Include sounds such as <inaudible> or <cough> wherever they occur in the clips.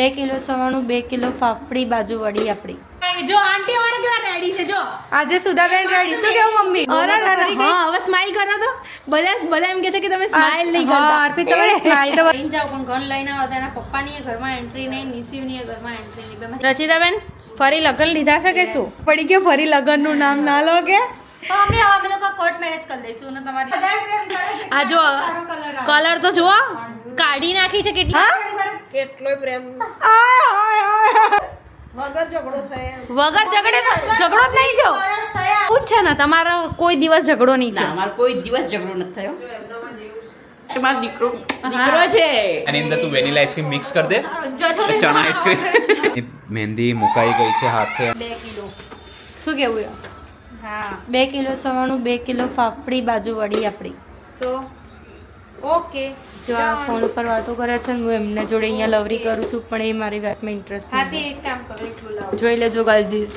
બે કિલો ચવાણું બે કિલો ફાફડી બાજુ વડી આપડી જો આંટી અમારે કેવા રેડી છે જો. આજે સુધાબેન રેડી શું કેવું મમ્મી? અરે અરે હા હવે સ્માઈલ કરો તો. બધા બધા એમ કે છે કે તમે સ્માઈલ નહીં કરતા. અર્પિત તમે સ્માઈલ તો લઈને જાવ પણ ગન લઈને આવો તેના પપ્પાની ઘરમાં એન્ટ્રી નહીં નિશિવની એ ઘરમાં એન્ટ્રી નહીં. રચિતાબેન ફરી લગ્ન લીધા છે કે શું? પડી ગયો ફરી લગનનું નામ ના લો કે. અમે હવે અમે લોકો કોર્ટ મેરેજ કરી લઈશું ને તમારી આ જો કલર તો જુઓ. કાઢી નાખી છે કેટલી કેટલોય પ્રેમ. વગર ઝઘડે ઝઘડો જ નહીં થયો. પૂછ છે ને તમારો કોઈ દિવસ ઝઘડો નહીં ના થયો. અમારો કોઈ દિવસ ઝઘડો નથી થયો. તમારો દીકરો. દીકરો છે. એની અંદર તું વેનીલા આઈસ્ક્રીમ મિક્સ કરી દે. ચણા આઈસ્ક્રીમ મહેંદી મુકાઈ ગઈ છે હાથે. શું કેવું હા. બે કિલો ચવાણું બે કિલો ફાફડી બાજુ વળી આપણી. તો? ઓકે. જો આ ફોન ઉપર વાતો કરે છે ને હું એમને જોડે અહીંયા લવરી કરું છું પણ એ મારી વાતમાં ઇન્ટરેસ્ટ હાથી એક કામ કરો એટલું લાવો. જોઈ લેજો ગાઈઝીસ.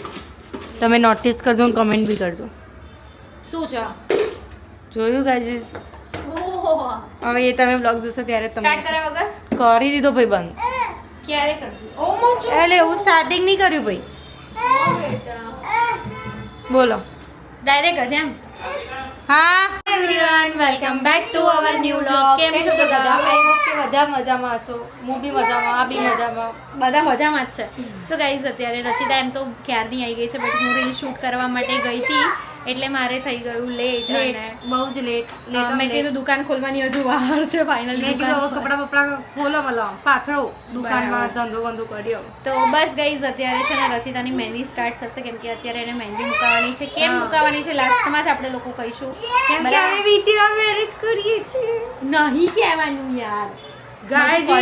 તમે નોટિસ કરજો ને કમેન્ટ બી કરજો. શું છે જોયું ગાઈઝીસ? હવે એ તમે બ્લોગ જોશો ત્યારે સ્ટાર્ટ તમે કર્યા વગર? કરી દીધો ભાઈ બંધ. ક્યારે મોચો એટલે એવું સ્ટાર્ટિંગ નહીં કર્યું ભાઈ. બોલો. ડાયરેક્ટ જ એમ? હા everyone welcome back to our new vlog કેમ છો બધા? આઈ હોપ કે બધા મજામાં હશો. હું બી મજામાં આ બી મજામાં. બધા મજામાં જ છે. સો ગાઈઝ અત્યારે રચિતા એમ તો ક્યારની આવી ગઈ છે બટ હું રીલ શૂટ કરવા માટે ગઈ હતી. એટલે મારે થઈ ગયું લેટ લેટ બહુ જ લેટ મેં કીધું દુકાન ખોલવાની હજુ વાર છે ફાઇનલી મેં કીધું કપડા બપડા ખોલો મલો પાથરો દુકાનમાં ધંધો બંધો કર્યો. તો બસ ગઈઝ અત્યારે છે ને રચિતાની મહેંદી સ્ટાર્ટ થશે કેમ કે અત્યારે એને મહેંદી મુકાવાની છે. કેમ. મુકાવાની છે? લાસ્ટમાં જ આપણે લોકો કહીશું. કેમ કે અમે વીતીના મેરેજ કરીએ છીએ. નહીં કહેવાનું યાર.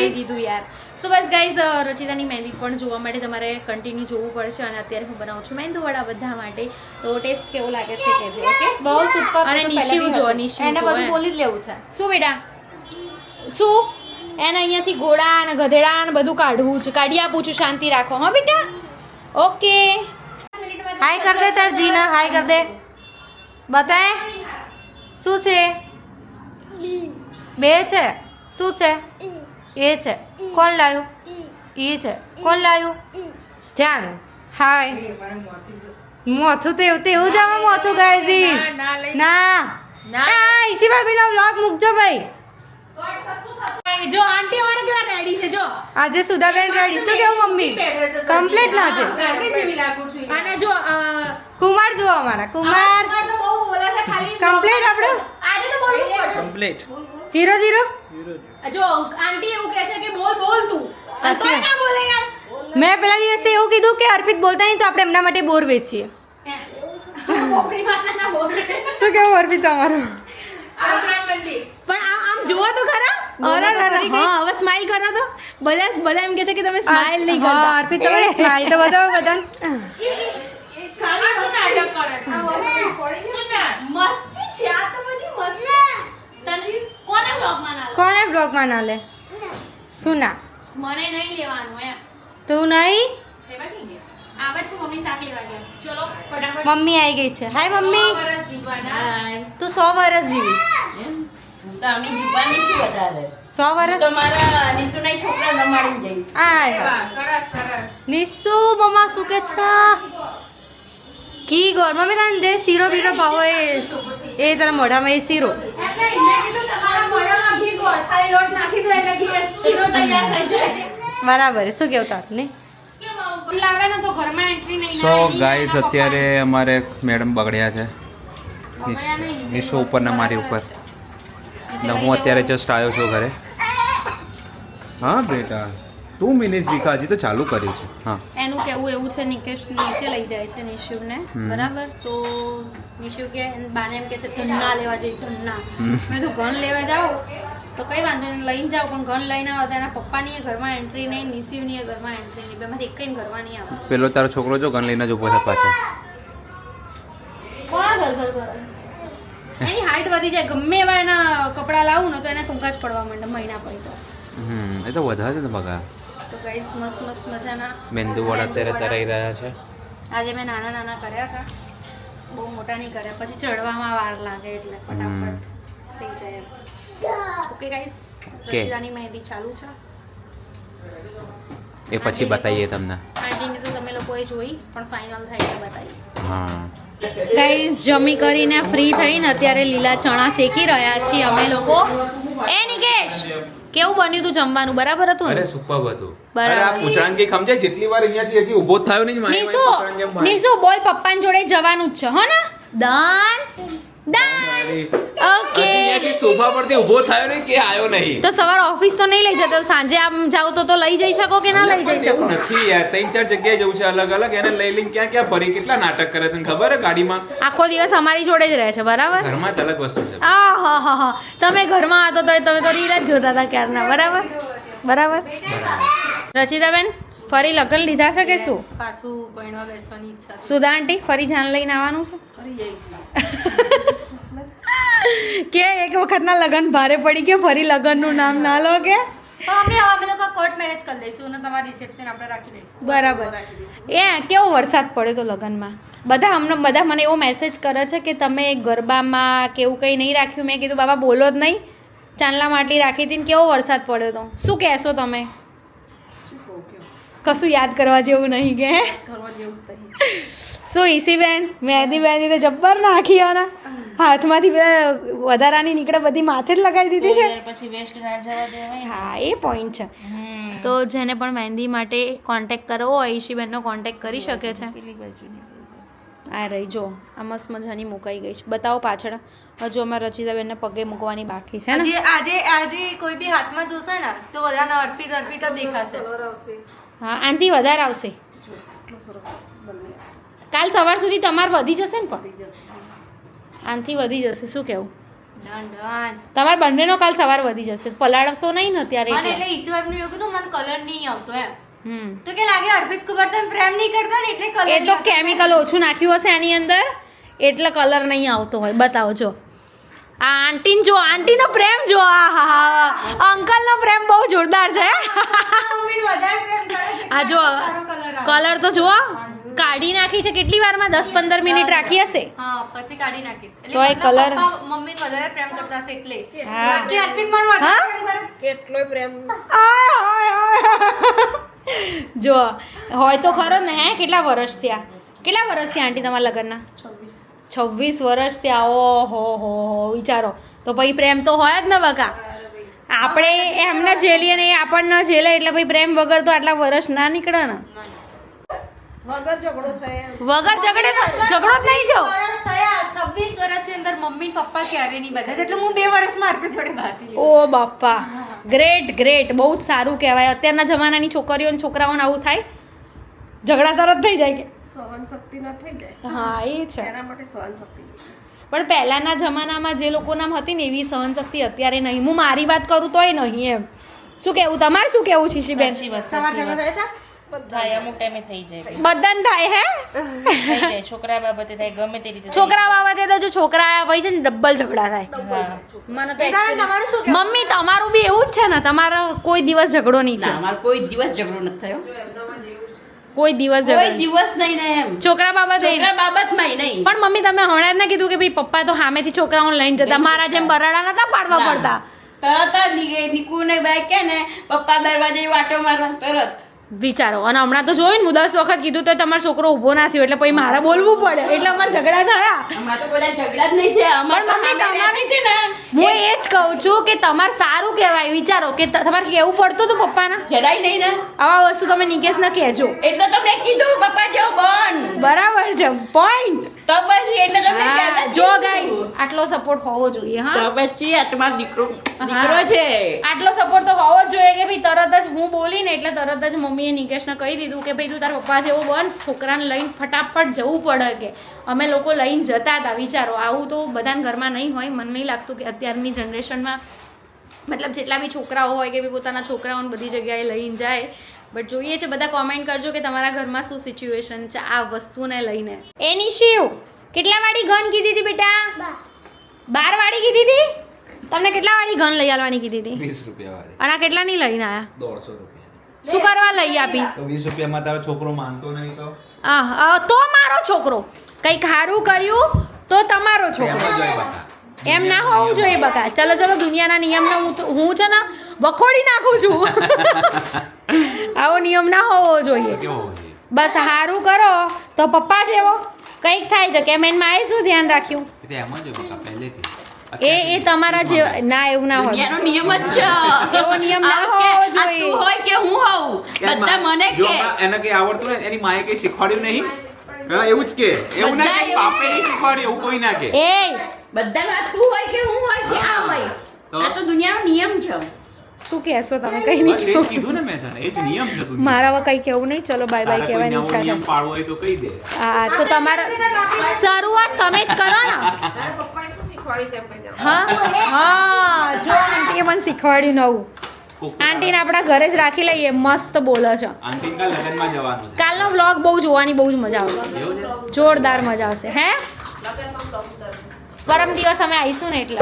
it- દીધું યાર. સો બસ ગાઈઝ રચિતાની મહેંદી પણ જોવા માટે તમારે કન્ટિન્યુ જોવું પડશે અને અત્યારે હું બનાવું છું મહેંદી વડા બધા માટે. તો ટેસ્ટ કેવો લાગે છે કહેજો ઓકે બહુ સુપર અને નિશિવ જો નિશિવ એને બધું બોલી જ લેવું છે. શું બેટા? શું? એને અહીંયાથી ઘોડા અને ગધેડા અને બધું કાઢવું છે. કાઢી આપું છું શાંતિ રાખો. હા બેટા? ઓકે હાય કર દે તાર જીના. હાય કર દે. બતાય. શું છે? બે છે. શું છે? એ છે. કોણ લાવ્યું એ છે. કોણ લાવ્યું જાણ. હાય. મોથું તો એવું તો એવું જ આવે મોથું ગાયઝીસ ના ના ઈસી ભાભીનો વ્લોગ મૂકજો ભાઈ. જો આંટી અમારા કેવા રેડી છે જો. આજે સુધાબેન રેડી શું કેવું મમ્મી? કમ્પ્લીટ ના છે અને જો કુમાર જુઓ અમારા. કુમાર. કુમાર તો બહુ બોલે છે ખાલી કમ્પ્લીટ આપણું? બોલવું કમ્પ્લીટ જીરો જીરો જો આંટી એવું કહે છે કે બોલ બોલ તું તોય ના બોલે યાર મેં પેલા દિવસે એવું કીધું કે અર્પિત બોલતા નહીં તો આપણે એમના માટે બોર વેચીએ. શું કેવું અર્પિત તમારું પણ આમ આમ જુઓ તો ખરા અરે, અરે, અરે, હવે સ્માઈલ કરો તો બધા બધા એમ કે છે કે તમે સ્માઈલ નહીં અર્પિત તમારી સ્માઈલ તો બતાવો બધા મસ્તી છે આ તો બધી મસ્તી તને કોને બ્લોગમાં ના લે શું ના મને નહીં લેવાનું એમ. તું નહીં? મમ્મી શાક લેવા ગયા છે. ચલો ફટાફટ. મમ્મી આવી ગઈ છે. Hi mummy. તું સો વર્ષ જીવી. સો વર્ષ નિશુ મમ્મા શું કે છે? કી ગોર મમ્મી તને દે શીરો બીરો પાવો એ એ તારા મોઢામાં એ શીરો બરાબર શું કેવું તારું સો ગાઈસ અત્યારે અમારે મેડમ બગડ્યા છે. નહીં. ઉપર ને મારી ઉપર. ને હું અત્યારે જસ્ટ આવ્યો છું ઘરે. હા, બેટા. ટુ મિનિટ વિકા હજી તો ચાલુ કર્યું છે. હા. એનું કેવું એવું છે નિકેશ નીચે લઈ જાય છે નિશિવને હમ. બરાબર? તો નિશુ કે બાને એમ કે છે ધન્ના લેવા જઈ ધન્ના. મેં તો ઘન લેવા જાઓ? તો કઈ વાંધો નહીં લઈને જાઓ પણ ઘન લઈને આવો. એના પપ્પાની ઘરમાં એન્ટ્રી નહીં નિશિવની એ ઘરમાં એન્ટ્રી નહીં. બેમાંથી એક કઈ ઘરમાં નહીં આવે. પેલો તારો છોકરો જો ઘન લઈને જ ઊભો છે પાછળ કોણ ઘર ઘર ઘર. એની હાઈટ વધી જાય. ગમે એવા એના કપડાં લાવું ને તો એને ટૂંકા જ પડવા માંડે મહિના પછી તો. હમ એ તો વધારે છે બગા તો ગાઈસ મસ્ત મસ્ત મજાના. મેંદુ વડા અત્યારે તરાઈ રહ્યા છે. આજે મેં નાના નાના કર્યા છે બહુ મોટા નહીં કર્યા પછી ચડવામાં વાર લાગે એટલે ફટાફટ થઈ જાય ઓકે ગાઈસ. રશિદાની મહેંદી ચાલુ છે. એ પછી બતાવીએ તમને. આંટીને તો તમે લોકોએ જોઈ પણ ફાઇનલ થાય એટલે બતાવીએ હા. ગાઈસ જમી કરીને ફ્રી થઈને અત્યારે લીલા ચણા શેકી રહ્યા છીએ અમે લોકો. એ નિકેશ! કેવું બન્યું તું જમવાનું? બરાબર હતું અરે સુપર હતું. બરાબર. આ પૂછડાને કઈ સમજે જેટલી વાર અહીંયાથી હજી ઊભો થયો નહીં મારી નીસુ નીસુ બોલ પપ્પાન જોડે જવાનું જ છે હો ને? હજી ઓકે અહીંયાથી સોફા પરથી ઊભો થયો ને કે આવ્યો નહીં? તો સવાર ઓફિસ તો નહીં લઈ જતો. સાંજે આમ જાવ તો તો લઈ જઈ શકો કે ના લઈ જઈ શકો? નથી યાર. ત્રણ ચાર જગ્યાએ જવું છે અલગ અલગ. એને લઈ લઈને ક્યાં ક્યાં ફરી કેટલા નાટક કરે તને ખબર હે ગાડીમાં? આખો દિવસ અમારી જોડે જ રહે છે બરાબર? ઘરમાં જ અલગ વસ્તુ છે. આ હા હા હા. તમે ઘરમાં હતો તો તમે તો રીલ જ જોતા હતા ક્યારના બરાબર? બરાબર. રચિતાબેન? ફરી લગ્ન લીધા છે કે શું? પાછું ભણવા બેસવાની ઈચ્છા સુધા આંટી? ફરી જાન લઈને આવવાનું છે? કે એક વખતના લગ્ન ભારે પડી કે ફરી લગ્નનું નામ ના લો કે? અમે અમે લોકો કોર્ટ મેરેજ કરી લઈશું અને તમારું રિસેપ્શન આપણે રાખી લઈશું. બરાબર. એ કેવો વરસાદ પડ્યો તો લગ્નમાં? બધા અમને બધા મને એવો મેસેજ કરે છે કે તમે ગરબામાં કેવું કંઈ નહીં રાખ્યું. મેં કીધું બાબા બોલો જ નહીં. ચાંદલા માટલી રાખી હતી ને કેવો વરસાદ પડ્યો તો? શું કહેશો તમે? કશું યાદ કરવા જેવું નહીં કે હે? <laughs> શું ઈસીબેન? મહેંદી મહેંદી તો જબ્બર નાખી આના. હાથમાંથી બધા વધારાની નીકળે બધી માથે જ લગાવી દીધી છે. પછી વેસ્ટ ના જવા દેવાય હા એ પોઈન્ટ છે. તો જેને પણ મહેંદી માટે કોન્ટેક્ટ કરવો હોય ઈશીબેનનો કોન્ટેક્ટ કરી શકે છે. આ રહી જો આ મસ્ત મજાની મુકાઈ ગઈ છે. બતાવો પાછળ. હજુ અમારે રચિતાબેનને પગે મૂકવાની બાકી છે ને? આજે આજે આજે કોઈ બી હાથમાં જોશે ને તો બધાને અર્પિત અર્પિત જ દેખાશે. હા આનાથી વધારે આવશે. કાલ સવાર સુધી તમારે વધી જશે ને પણ? આનાથી વધી જશે શું કેવું? તમાર ડન. તમારે બંનેનો કાલ સવાર વધી જશે. પલાળશો નહીં ને ત્યારે એટલે. એટલે એમને એવું કીધું મને કલર નહીં આવતો એમ. હમ. તો કે લાગે અર્પિત કુમાર તને પ્રેમ નહીં કરતો ને એટલે કલર એ તો કેમિકલ ઓછું નાખ્યું હશે આની અંદર એટલે કલર નહીં આવતો હોય. બતાવો જો. આ આંટીને જો આંટીનો પ્રેમ જો આ હા હા અંકલનો પ્રેમ બહુ જોરદાર છે વધારે પ્રેમ આ જો કલર તો જુઓ. કાઢી નાખી છે કેટલી વારમાં? દસ પંદર મિનિટ રાખી હશે? પછી કાઢી નાખીશ એટલે તો એ કલર મમ્મી વધારે પ્રેમ કરતા હશે એટલે. હા. બાકી અર્પિત મને વધારે પ્રેમ કરે છે. આય, આય, આય. જો હોય તો ખરો ને હે? કેટલા વર્ષ થયા? કેટલા વર્ષ થયા આંટી તમારા લગ્નના? છવ્વીસ વર્ષ આવો ઓહો હો હો વિચારો. તો પછી પ્રેમ તો હોય જ ને બકા. આપણે એમને ઝેલીએ ને એ આપણને ઝેલે એટલે પછી પ્રેમ વગર તો આટલા વર્ષ ના નીકળે ને. વગર ઝઘડે તો ઝઘડો જ નહીં થયો. વર્ષ થયા છવ્વીસ વર્ષની અંદર મમ્મી પપ્પા ક્યારે નહીં બધા? એટલે હું બે વર્ષમાં અર્પિત જોડે બાજી ઓ બાપા. ગ્રેટ ગ્રેટ બહુ જ સારું કહેવાય. અત્યારના જમાનાની છોકરીઓ અને છોકરાઓને આવું થાય. ઝઘડા તરત થઈ જાય કે? સહન શક્તિ ના થઈ જાય. હા એ છે. એના માટે સહન શક્તિ પણ પહેલાના જમાનામાં જે લોકોનામ હતી ને એવી સહન શક્તિ અત્યારે નહીં. હું મારી વાત કરું તોય નહીં એમ. શું કેવું? તમારે શું કેવું છે જાય બધાને થાય હે? છોકરા બાબતે થાય ગમે તે રીતે છોકરા બાબતે તો જો છોકરા હોય છે ને ડબલ ઝઘડા થાય. મમ્મી તમારું બી એવું જ છે ને તમારો કોઈ દિવસ ઝઘડો નહીં થાય. અમારે કોઈ દિવસ ઝઘડો નથી થયો. કોઈ દિવસ કોઈ દિવસ નહીં ને એમ. છોકરા બાબત. છોકરા બાબતમાં નહીં પણ મમ્મી તમે હમણાં જ ના કીધું કે ભાઈ પપ્પા તો સામેથી છોકરાઓને લઈને જતા મારા જેમ બરાડા નતા પાડવા પડતા. તરત જ નીકળે નીકુ ને બાઈક કે ને પપ્પા દરવાજે વાટો મારવા તરત. વિચારો. અને હમણાં તો જોયું ને હું દસ વખત કીધું તો તમારો છોકરો ઊભો ના થયો એટલે પછી મારે બોલવું પડે. એટલે અમારે ઝઘડા થયા. તો બધા ઝઘડા જ નહીં થયા. અમારે તો પણ મમ્મી સામે ને. હું એ જ કહું છું કે તમારે સારું કહેવાય. વિચારો કે તમારે કેવું પડતું હતું પપ્પાના? જરાય નહીં ને. આવા વસ્તુ તમે નિકેશને કહેજો. એટલે તો મેં કીધું પપ્પા જેવું બન બરાબર છે. પોઈન્ટ તો પછી એટલે તમે જો. ગાઈસ આટલો સપોર્ટ હોવો જોઈએ હા. તો પછી આટમાં દીકરો. દીકરો છે. આટલો સપોર્ટ તો હોવો જ જોઈએ કે ભાઈ તરત જ હું બોલી ને એટલે તરત જ મમ્મીએ નિકેશને કહી દીધું કે ભાઈ તું તારા પપ્પા જેવો બન છોકરાને લઈને ફટાફટ જવું પડે કે. અમે લોકો લઈને જતા હતા વિચારો. આવું તો બધાના ઘરમાં નહીં હોય. મને નહીં લાગતું કે અત્યારની જનરેશનમાં મતલબ જેટલા બી છોકરાઓ હોય કે ભાઈ પોતાના છોકરાઓને બધી જગ્યાએ લઈને જાય. બટ જોઈએ છે બધા કોમેન્ટ કરજો કે તમારા ઘરમાં શું સિચ્યુએશન છે આ વસ્તુને લઈને. એની શિવ કેટલા વાળી ગન કીધી હતી બેટા? બાર વાળી કીધી હતી તમને કેટલા વાળી ઘન લઈ આવવાની કીધી હતી વીસ રૂપિયા વાળી. અને આ કેટલાની લઈને આયા? દોઢસો રૂપિયા. શું કરવા લઈ આપી? તો વીસ રૂપિયામાં તારો છોકરો માનતો નહીં તો? આહ, આહ, તો મારો છોકરો. કંઈક સારું કર્યું તો તમારો છોકરો. એમાં ના હોવું જોઈએ બકા. ચલો ચલો દુનિયાના નિયમને હું હું છે ને વખોડી નાખું છું. <laughs> આવો નિયમ ના હોવો જોઈએ? બસ સારું કરો. તો પપ્પા જેવો કંઈક થાય તો કેમ એનમાં એ શું ધ્યાન રાખ્યું. એ એમ જ હોય બકા પહેલેથી. એ એ તમારા જે ના એવું ના હોય. દુનિયાનો નિયમ જ છે. એવો નિયમ ના હોવો જોઈએ. તું હોય કે હું હોઉં? બધા મને કે. એને કઈ આવડતું હોય એની માએ કઈ શીખવાડ્યું નહીં? હા એવું જ કે. એવું ના કે પાપે નહીં શીખવાડ્યું એવું કોઈ ના કે. એ બધાનો તું હોય કે હું હોય કે આ હોય. આ તો દુનિયાનો નિયમ છે. શું કહેશો તમે? કઈ નહીં કીધું. ને મેં તને. એ જ નિયમ છે તું મારા હવે કઈ કેવું નહીં. ચલો બાય બાય નહીં કહેવાની ઈચ્છા નિયમ પાળવો હોય તો કહી દે. હા તો તમારા શરૂઆત તમે જ કરો ને. હા? હા જો આંટીએ પણ શીખવાડ્યું નવું. આંટીને આપણા ઘરે જ રાખી લઈએ મસ્ત બોલે છે. આંટી કાલ લગ્નમાં જવાનું કાલનો વ્લોગ બહુ જોવાની બહુ જ મજા આવશે. જોરદાર મજા આવશે હે? પરમ દિવસ અમે આવીશું ને એટલે.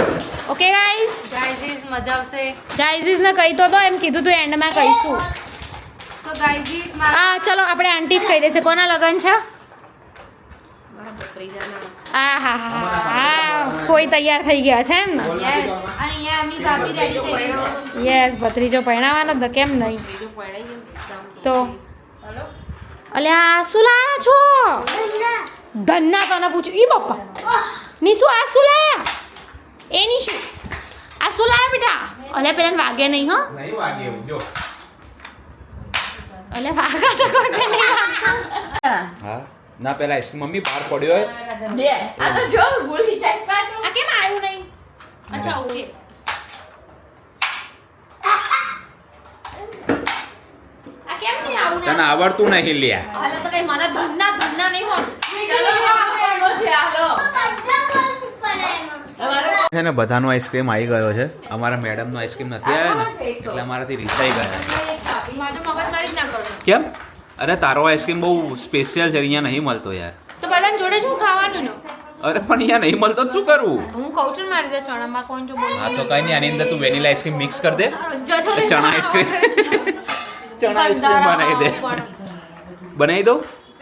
ઓકે ગાઈઝ ગાઈઝીઝ મજા આવશે. ગાઈઝીસ ને કહી તો તો એમ કીધું તું એન્ડમાં કહીશું. તો ગાઈઝીઝ હા ચલો આપણે આંટી જ કહી દેશે. કોના લગ્ન છે? આ હા હા હા કોઈ તૈયાર થઈ ગયા છે એમ ને? યસ અને અહીંયા અમી ભાભી રેડી થઈ ગઈ છે. યસ ભત્રીજો પહેણાવાનો તો કેમ નહીં? તો અલ્યા શું લાયા છો? ધન્ના તને પૂછ્યું. ઈ બાપા. નીસુ આ શું લાયા એ નિશુ. આ શું લાયા બેટા. અલે પેલા વાગે નહીં હો. નહીં વાગે એવું જો. અલે વાગા તો કોઈ કે નહીં હા? ના પેલા આઈસ્ક્રીમ મમ્મી બહાર પડ્યો હોય. દે. આ તો જો ભૂલી જાય પાછો આ કેમ આવ્યું નહીં? અચ્છા ઓકે. આ કેમ નહીં આવું તને આવડતું નહીં લ્યા. હાલો તો કઈ મને ધન્ના ધન્ના નહીં આ છે ને બધાનો આઈસ્ક્રીમ આવી ગયો છે. અમારા મેડમનો આઈસ્ક્રીમ નથી આવ્યો ને એટલે અમારાથી રિસાઈ ગયા મારું મગજમારી જ ના કરો. કેમ? અરે તારો આઈસ્ક્રીમ બહુ સ્પેશિયલ છે અહીંયા નહીં મળતો યાર. તો બધાને જોડે શું ખાવાનું અરે પણ અહીંયા નહીં મળતો તો શું કરવું હું કહું છું મારી રીતે ચણામાં કોણ જો બોલું. હા તો કઈ નહીં આની અંદર તું વેનીલા આઈસ્ક્રીમ મિક્સ કરી દે. ચણા આઈસ્ક્રીમ <laughs> ચણા આઈસ્ક્રીમ બનાવી દે. બનાવી દો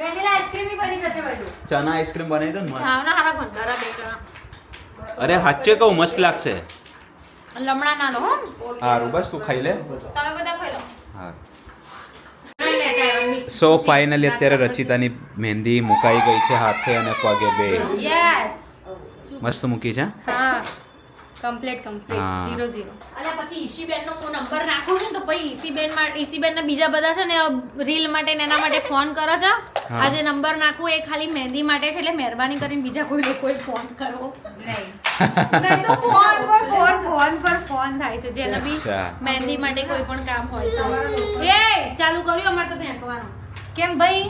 વેનીલા આઈસ્ક્રીમ બી બની જશે બધું. ચણા આઈસ્ક્રીમ બનાવી દો ને ખાવના હારા ભંડારા બે ચણા. અરે સાચે કહું મસ્ત લાગશે. લમણા ના લો હો. સારું બસ તું ખાઈ લે. તમે બધા ખાઈ લો. હા. સો ફાઇનલી અત્યારે રચિતાની મહેંદી મુકાઈ ગઈ છે હાથે અને પગે બે. યસ મસ્ત મૂકી છે હા. કમ્પ્લીટ કમ્પ્લીટ હા. જીરો જીરો અને પછી ઈશીબેન નો હું નંબર નાખું છું ને તો પછી ઈશીબેનમાં ઈશીબેન ના બીજા બધા છે ને રીલ માટે ને એના માટે ફોન કરો છો? હા. આજે નંબર નાખું એ ખાલી મહેંદી માટે છે એટલે મહેરબાની કરીને બીજા કોઈ લોકોએ ફોન કરો નહીં. નહીં તો ફોન પર ફોન ફોન પર ફોન થાય છે. જેને બી અચ્છા. મહેંદી માટે કોઈ પણ કામ હોય તો. એ ચાલુ કર્યું અમારે તો ફેંકવાનું કેમ ભાઈ?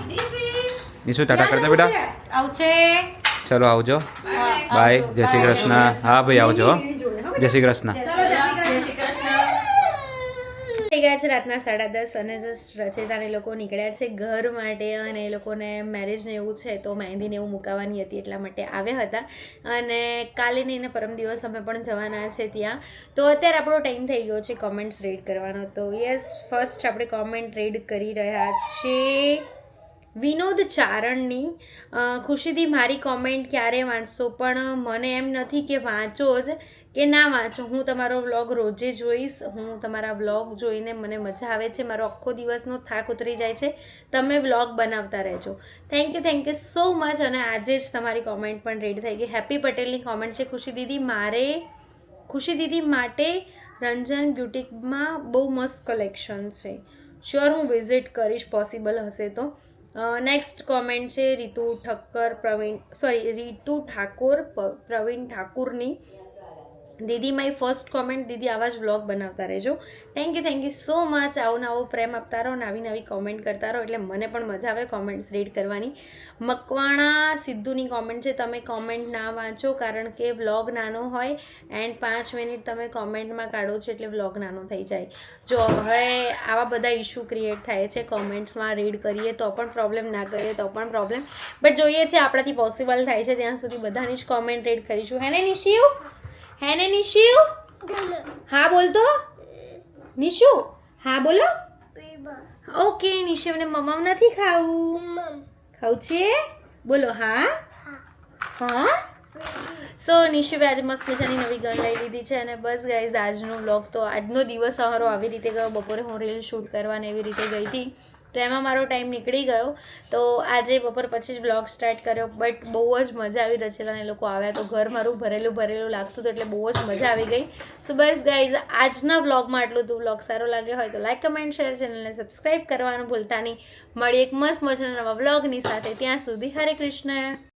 નિશુ ટાટા કરતા બેટા. આવશે ચલો આવજો. બાય જય શ્રી કૃષ્ણ. હા ભાઈ આવજો. હો. જય શ્રી કૃષ્ણ. ગયા છે રાતના સાડા દસ અને જસ્ટ રચેતાને લોકો નીકળ્યા છે ઘર માટે અને એ લોકોને મેરેજને એવું છે તો મહેંદીને એવું મુકાવાની હતી એટલા માટે આવ્યા હતા. અને કાલે એને પરમ દિવસ અમે પણ જવાના છે ત્યાં. તો અત્યારે આપણો ટાઈમ થઈ ગયો છે કોમેન્ટ્સ રીડ કરવાનો. તો યસ ફર્સ્ટ આપણે કોમેન્ટ રીડ કરી રહ્યા છીએ. વિનોદ ચારણની ખુશીથી મારી કોમેન્ટ ક્યારે વાંચશો? પણ મને એમ નથી કે વાંચો જ. કે ના વાંચો, હું તમારો વ્લોગ રોજે જોઈશ, હું તમારા વ્લોગ જોઈને મને મજા આવે છે, મારો આખો દિવસનો થાક ઉતરી જાય છે, તમે વ્લોગ બનાવતા રહેજો. Thank you thank you so much અને આજે જ તમારી કોમેન્ટ પણ રેડી થઈ ગઈ. હેપી પટેલની કોમેન્ટ છે, ખુશી દીદી, મારે, ખુશી દીદી માટે રંજન બ્યુટીકમાં બહુ મસ્ત કલેક્શન છે. શ્યોર હું વિઝિટ કરીશ પોસિબલ હશે તો. નેક્સ્ટ કોમેન્ટ છે, રીતુ ઠક્કર પ્રવીણ સોરી રીતુ ઠાકોર પ્રવીણ ઠાકુરની. દીદી માય ફર્સ્ટ કોમેન્ટ દીદી, આવા જ વ્લોગ બનાવતા રહેજો. Thank you thank you so much આવો નવો પ્રેમ આપતા રહો નવી નવી કોમેન્ટ કરતા રહો. એટલે મને પણ મજા આવે કોમેન્ટ્સ રીડ કરવાની. મકવાણા સિદ્ધુની કોમેન્ટ છે, તમે કોમેન્ટ ના વાંચો કારણ કે વ્લોગ નાનો હોય એન્ડ પાંચ મિનિટ તમે કોમેન્ટમાં કાઢો છો એટલે વ્લોગ નાનો થઈ જાય. જો હવે આવા બધા ઇશ્યુ ક્રિએટ થાય છે કોમેન્ટ્સમાં રીડ કરીએ તો પણ પ્રોબ્લેમ ના કરીએ તો પણ પ્રોબ્લેમ બટ જોઈએ છે, આપણાથી પોસિબલ થાય છે, ત્યાં સુધી બધાની જ કોમેન્ટ રીડ કરીશું. હે ને નિશિયુ હે ને નિશિયુ હા બોલતો નિશુ હા બોલો. ઓકે નિશિવને મમ્મા નથી ખાવું. ખાવું છે? બોલો હા? હા. સો નિશિવે આજે મસ્ત મજાની નવી ગન લઈ લીધી છે અને બસ ગાઈઝ આજનો બ્લોગ તો આજનો દિવસ અમારો આવી રીતે ગયો. બપોરે હું રીલ શૂટ કરવાને એવી રીતે ગઈ હતી. તો એમાં મારો ટાઈમ નીકળી ગયો. તો આજે બપોર પછી જ વ્લોગ સ્ટાર્ટ કર્યો બટ બહુ જ મજા આવી રચેલાને લોકો આવ્યા તો ઘર મારું ભરેલું ભરેલું લાગતું હતું એટલે બહુ જ મજા આવી ગઈ. સો બસ ગાઈઝ આજના વ્લોગમાં આટલું હતું. વ્લોગ સારો લાગ્યો હોય તો લાઈક કમેન્ટ શેર ચેનલને સબસ્ક્રાઈબ કરવાનું ભૂલતા નહીં. મળી એક મસ્ત મજાના નવા વ્લોગની સાથે. ત્યાં સુધી હરે કૃષ્ણ.